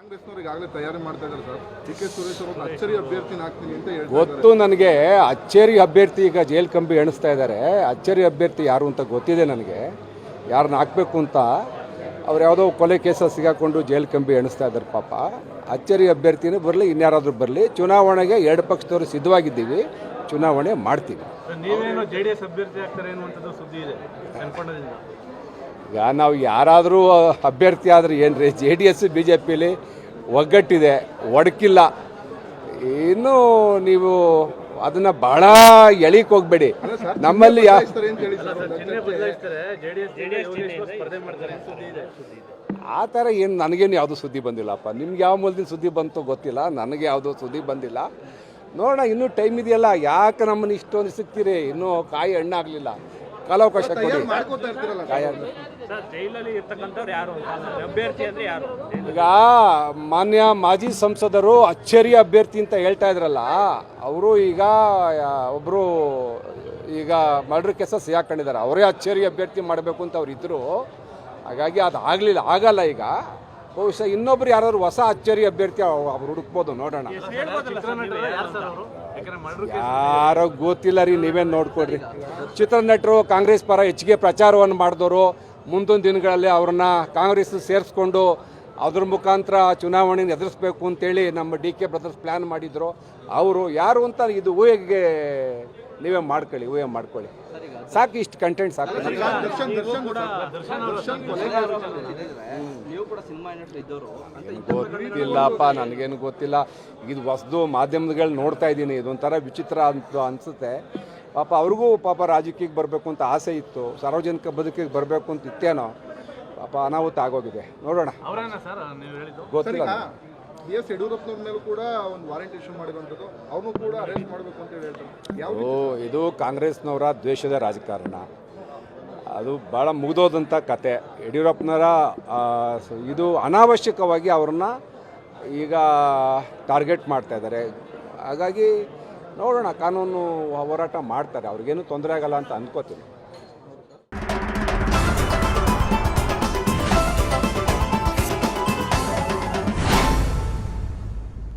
ಕಾಂಗ್ರೆಸ್ನವ್ರು ಈಗಾಗಲೇ ತಯಾರಿ ಮಾಡ್ತಾ ಇದ್ದಾರೆ ಸರ್. ಡಿ ಸುರೇಶ್ ಅವರು ಅಚ್ಚರಿ ಅಭ್ಯರ್ಥಿನ ಹಾಕ್ತೀನಿ ಅಂತ ಹೇಳ್ತಾರೆ ಗೊತ್ತು ನನಗೆ, ಅಚ್ಚೇರಿ ಅಭ್ಯರ್ಥಿ ಈಗ ಜೈಲ್ ಕಂಬಿ ಎಣಿಸ್ತಾ ಇದ್ದಾರೆ. ಅಚ್ಚೇರಿ ಅಭ್ಯರ್ಥಿ ಯಾರು ಅಂತ ಗೊತ್ತಿದೆ ನನಗೆ. ಯಾರನ್ನ ಹಾಕಬೇಕು ಅಂತ ಅವ್ರು ಯಾವುದೋ ಕೊಲೆ ಕೇಸ ಸಿಗಾಕೊಂಡು ಜೈಲ್ ಕಂಬಿ ಎಣಿಸ್ತಾ ಇದ್ದಾರೆ ಪಾಪ. ಅಚ್ಚರಿ ಅಭ್ಯರ್ಥಿನೂ ಬರಲಿ ಇನ್ಯಾರಾದರೂ ಬರಲಿ ಚುನಾವಣೆಗೆ ಎರಡು ಪಕ್ಷದವರು ಸಿದ್ಧವಾಗಿದ್ದೀವಿ ಚುನಾವಣೆ ಮಾಡ್ತೀವಿ. ಈಗ ನಾವು ಯಾರಾದರೂ ಅಭ್ಯರ್ಥಿ ಆದರೆ ಏನು ರೀ J D S B J ಪಿಲಿ ಒಗ್ಗಟ್ಟಿದೆ ಒಡಕಿಲ್ಲ. ಇನ್ನೂ ನೀವು ಅದನ್ನು ಬಹಳ ಎಳಿಕ್ ಹೋಗ್ಬೇಡಿ. ನಮ್ಮಲ್ಲಿ ಯಾ ಬದಲಾಯಿಸ್ತಾರೆ ಸರ್ ಒಂದು ಬದಲಾಯಿಸ್ತಾರೆ ಜೆ ಸ್ಪರ್ಧೆ ಮಾಡ್ತಾರೆ. ಅಂತ ಸುದ್ದಿ ಇದೆ ಆ ಥರ ಏನು ನನಗೇನು ಯಾವುದೂ ಸುದ್ದಿ ಬಂದಿಲ್ಲಪ್ಪ. ನಿಮ್ಗೆ ಯಾವ ಮೂಲದಿಂದ ಸುದ್ದಿ ಬಂತು ಗೊತ್ತಿಲ್ಲ ನನಗೆ ಯಾವುದೂ ಸುದ್ದಿ ಬಂದಿಲ್ಲ. ನೋಡೋಣ ಇನ್ನೂ ಟೈಮ್ ಇದೆಯಲ್ಲ ಯಾಕೆ ನಮ್ಮನ್ನು ಇಷ್ಟೊಂದು ಸಿಗ್ತೀರಿ ಇನ್ನೂ ಕಾಯಿ ಹಣ್ಣಾಗಲಿಲ್ಲ. ಕಾಲಾವಕಾಶ ಕೊಡಿ. ಮಾಡ್ಕೋತಾ ಇರ್ತೀರಲ್ಲ? ಕಾಯ ಸರ್ ಜೈಲಲ್ಲಿ ಇರ್ತಕ್ಕಂಥವ್ರು ಯಾರು ಅಭ್ಯರ್ಥಿ ಅಂದ್ರೆ ಯಾರು? ಈಗ ಮಾನ್ಯ ಮಾಜಿ ಸಂಸದರು ಅಚ್ಚರಿ ಅಭ್ಯರ್ಥಿ ಅಂತ ಹೇಳ್ತಾ ಇದ್ರಲ್ಲ ಅವರು ಈಗ ಒಬ್ಬರು ಈಗ ಮರ್ಡರ್ ಕೇಸ ಸಿಗಾಕೊಂಡಿದ್ದಾರೆ ಅವರೇ ಅಚ್ಚರಿ ಅಭ್ಯರ್ಥಿ ಮಾಡಬೇಕು ಅಂತ ಅವ್ರು ಇದ್ದರು ಹಾಗಾಗಿ ಅದು ಆಗಲಿಲ್ಲ ಆಗಲ್ಲ ಈಗ. ಬಹುಶಃ ಇನ್ನೊಬ್ರು ಯಾರಾದ್ರು ಹೊಸ ಅಚ್ಚರಿ ಅಭ್ಯರ್ಥಿ ಅವ್- ಅವ್ರು ಹುಡುಕ್ಬೋದು ನೋಡೋಣ. ಚಿತ್ರನಟರು ಯಾರು ಸರ್ ಅವರು? ಯಾಕಂದ್ರೆ ಮರ್ಡರ್ ಯಾರೋ ಗೊತ್ತಿಲ್ಲ ರೀ ನೀವೇನು ನೋಡ್ಕೊಡ್ರಿ ಚಿತ್ರನಟರು ಕಾಂಗ್ರೆಸ್ ಪರ ಹೆಚ್ಚಿಗೆ ಪ್ರಚಾರವನ್ನು ಮಾಡಿದವರು ಮುಂದಿನ ದಿನಗಳಲ್ಲಿ ಅವ್ರನ್ನ ಕಾಂಗ್ರೆಸ್ ಸೇರಿಸ್ಕೊಂಡು ಅದ್ರ ಮುಖಾಂತರ ಚುನಾವಣೆನ ಎದುರಿಸ್ಬೇಕು ಅಂತೇಳಿ ನಮ್ಮ ಡಿ ಕೆ ಬ್ರದರ್ಸ್ ಪ್ಲ್ಯಾನ್ ಮಾಡಿದ್ರು. ಅವರು ಯಾರು ಅಂತ ಇದು ಊಹೆಗೆ ನೀವೇ ಮಾಡ್ಕೊಳ್ಳಿ ಊಹೆ ಮಾಡ್ಕೊಳ್ಳಿ. ಸಾಕು ಇಷ್ಟು ಕಂಟೆಂಟ್ ಸಾಕು. ಗೊತ್ತಿಲ್ಲಪ್ಪ ನನಗೇನು ಗೊತ್ತಿಲ್ಲ. ಇದು ಹೊಸದು ಮಾಧ್ಯಮಗಳು ನೋಡ್ತಾ ಇದ್ದೀನಿ. ಇದೊಂಥರ ವಿಚಿತ್ರ ಅಂತ ಅನಿಸುತ್ತೆ. ಪಾಪ ಅವ್ರಿಗೂ ಪಾಪ ರಾಜಕೀಯಕ್ಕೆ ಬರಬೇಕು ಅಂತ ಆಸೆ ಇತ್ತು. ಸಾರ್ವಜನಿಕ ಬದುಕಿಗೆ ಬರಬೇಕು ಅಂತ ಇತ್ತೇನೋ. ಪಾಪ ಅನಾಹುತ ಆಗೋಗಿದೆ. ನೋಡೋಣ. ಅವರೇನ ಸರ್ ನೀವು ಹೇಳಿದ್ದು? ಗೊತ್ತಿಲ್ಲ ಬಿ ಎಸ್ ಯಡಿಯೂರಪ್ಪನವ್ರ ಮೇಲೂ ಕೂಡ ಒಂದು ವಾರೆಂಟ್ ಇಶ್ಯೂ ಮಾಡಿರುವಂಥದ್ದು. ಅವ್ರನ್ನೂ ಕೂಡ ಅರೆಸ್ಟ್ ಮಾಡಬೇಕು ಅಂತ ಹೇಳಿ ಹೇಳ್ತಾರೆ ಯಾವ ಓ ಇದು ಕಾಂಗ್ರೆಸ್ನವರ ದ್ವೇಷದ ರಾಜಕಾರಣ. ಅದು ಭಾಳ ಮುಗಿದೋದಂಥ ಕತೆ. ಯಡಿಯೂರಪ್ಪನವರ ಆ, ಸ- ಇದು ಅನಾವಶ್ಯಕವಾಗಿ ಅವ್ರನ್ನ ಈಗ ಟಾರ್ಗೆಟ್ ಮಾಡ್ತಾ ಇದ್ದಾರೆ. ಹಾಗಾಗಿ ನೋಡೋಣ ಕಾನೂನು ಹೋರಾಟ ಮಾಡ್ತಾರೆ. ಅವ್ರಿಗೇನು ತೊಂದರೆ ಆಗಲ್ಲ ಅಂತ ಅಂದ್ಕೋತೀನಿ